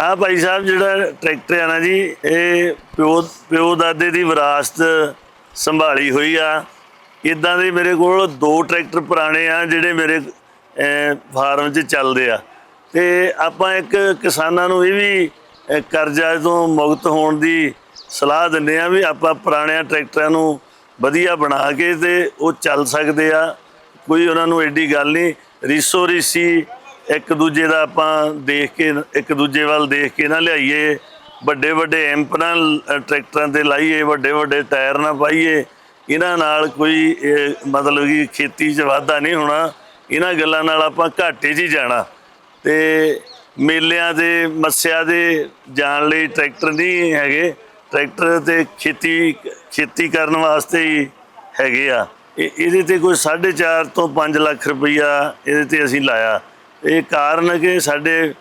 ਆ ਭਾਈ ਸਾਹਿਬ ਜਿਹੜਾ ਟਰੈਕਟਰ ਆ ਨਾ ਜੀ, ਇਹ ਪਿਓ ਪਿਓ ਦਾਦੇ ਦੀ ਵਿਰਾਸਤ ਸੰਭਾਲੀ ਹੋਈ ਆ। ਇਦਾਂ ਦੇ ਮੇਰੇ ਕੋਲ ਦੋ ਟਰੈਕਟਰ ਪੁਰਾਣੇ ਆ, ਜਿਹੜੇ ਮੇਰੇ ਫਾਰਮ 'ਚ ਚੱਲਦੇ ਆ। ਤੇ ਆਪਾਂ ਇੱਕ ਕਿਸਾਨਾਂ ਨੂੰ ਇਹ ਵੀ ਕਰਜ਼ਾ ਤੋਂ ਮੁਕਤ ਹੋਣ ਦੀ ਸਲਾਹ ਦਿੰਦੇ ਆ ਵੀ ਆਪਾਂ ਪੁਰਾਣਿਆਂ ਟਰੈਕਟਰਾਂ ਨੂੰ ਵਧੀਆ ਬਣਾ ਕੇ ਤੇ ਉਹ ਚੱਲ ਸਕਦੇ ਆ। ਕੋਈ ਉਹਨਾਂ ਨੂੰ ਐਡੀ ਗੱਲ ਨਹੀਂ ਰੀਸੋ ਰੀਸੀ ਇੱਕ ਦੂਜੇ ਦਾ ਆਪਾਂ ਦੇਖ ਕੇ, ਇੱਕ ਦੂਜੇ ਵੱਲ ਦੇਖ ਕੇ ਨਾ ਲਿਆਈਏ। ਵੱਡੇ ਵੱਡੇ ਐਂਪ ਨਾਲ ਟਰੈਕਟਰਾਂ ਤੇ ਲਾਈਏ, ਵੱਡੇ ਵੱਡੇ ਟਾਇਰ ਨਾ ਪਾਈਏ। ਇਹਨਾਂ ਨਾਲ ਕੋਈ ਮਤਲਬ ਕਿ ਖੇਤੀ 'ਚ ਵਾਧਾ ਨਹੀਂ ਹੋਣਾ। ਇਹਨਾਂ ਗੱਲਾਂ ਨਾਲ ਆਪਾਂ ਘਾਟੇ 'ਚ ਹੀ ਜਾਣਾ। ਤੇ ਮੇਲਿਆਂ ਦੇ, ਮੱਸਿਆ ਦੇ ਜਾਣ ਲਈ ਟਰੈਕਟਰ ਨਹੀਂ ਹੈਗੇ। ਟਰੈਕਟਰ ਤੇ ਖੇਤੀ ਖੇਤੀ ਕਰਨ ਵਾਸਤੇ ਹੀ ਹੈਗੇ ਆ। ਇਹ- ਇਹਦੇ ਤੇ ਕੋਈ 4.5 ਤੋਂ 5 ਲੱਖ ਰੁਪਈਆ ਇਹਦੇ ਤੇ ਅਸੀਂ ਲਾਇਆ। ਇਹ ਕਾਰਨ ਕਿ ਸਾਡੇ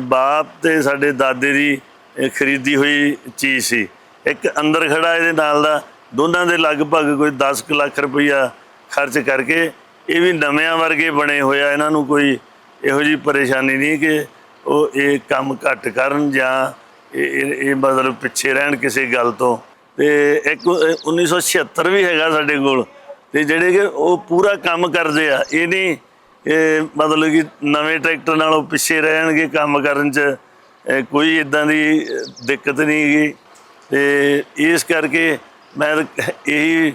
ਬਾਪ ਤੇ ਸਾਡੇ ਦਾਦੇ ਦੀ ਖਰੀਦੀ ਹੋਈ ਚੀਜ਼ ਸੀ। ਇੱਕ ਅੰਦਰ ਖੜਾ ਇਹਦੇ ਨਾਲ ਦਾ, ਦੋਨਾਂ ਦੇ ਲਗਭਗ ਕੋਈ 10 ਕੁ ਲੱਖ ਰੁਪਈਆ ਖਰਚ ਕਰਕੇ ਇਹ ਵੀ ਨਵਿਆਂ ਵਰਗੇ ਬਣੇ ਹੋਇਆ ਇਹਨਾਂ ਨੂੰ ਕੋਈ ਇਹੋ ਜੀ ਪਰੇਸ਼ਾਨੀ ਨਹੀਂ ਕਿ ਉਹ ਇਹ ਕੰਮ ਘੱਟ ਕਰਨ ਜਾਂ ਇਹ ਇਹ ਇਹ ਮਤਲਬ ਪਿੱਛੇ ਰਹਿਣ ਕਿਸੇ ਗੱਲ ਤੋਂ। ਤੇ ਇੱਕ 1976 ਵੀ ਹੈਗਾ ਸਾਡੇ ਕੋਲ। ਤੇ ਜਿਹੜੇ ਕਿ ਉਹ ਪੂਰਾ ਕੰਮ ਕਰਦੇ ਆ, ਇਹ ਨਹੀਂ ਇਹ ਮਤਲਬ ਕਿ ਨਵੇਂ ਟਰੈਕਟਰ ਨਾਲੋਂ ਪਿੱਛੇ ਰਹਿਣਗੇ ਕੰਮ ਕਰਨ 'ਚ ਕੋਈ ਇਦਾਂ ਦੀ ਦਿੱਕਤ ਨਹੀਂ ਹੈਗੀ। ਤੇ ਇਸ ਕਰਕੇ ਮੈਂ ਇਹੀ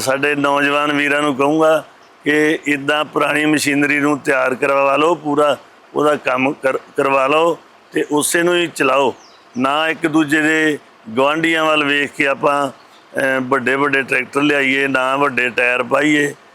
ਸਾਡੇ ਨੌਜਵਾਨ ਵੀਰਾਂ ਨੂੰ ਕਹੂੰਗਾ ਕਿ ਇਦਾਂ ਪੁਰਾਣੀ ਮਸ਼ੀਨਰੀ ਨੂੰ ਤਿਆਰ ਕਰਵਾ ਲਓ, ਪੂਰਾ ਉਹਦਾ ਕੰਮ ਕਰ- ਕਰਵਾ ਲਓ ਤੇ ਉਸੇ ਨੂੰ ਹੀ ਚਲਾਓ। ਨਾ ਇੱਕ ਦੂਜੇ ਦੇ ਗਵਾਂਢੀਆਂ ਵੱਲ ਵੇਖ ਕੇ ਆਪਾਂ ਵੱਡੇ ਵੱਡੇ ਟਰੈਕਟਰ ਲਿਆਈਏ, ਨਾ ਵੱਡੇ ਟਾਇਰ ਪਾਈਏ।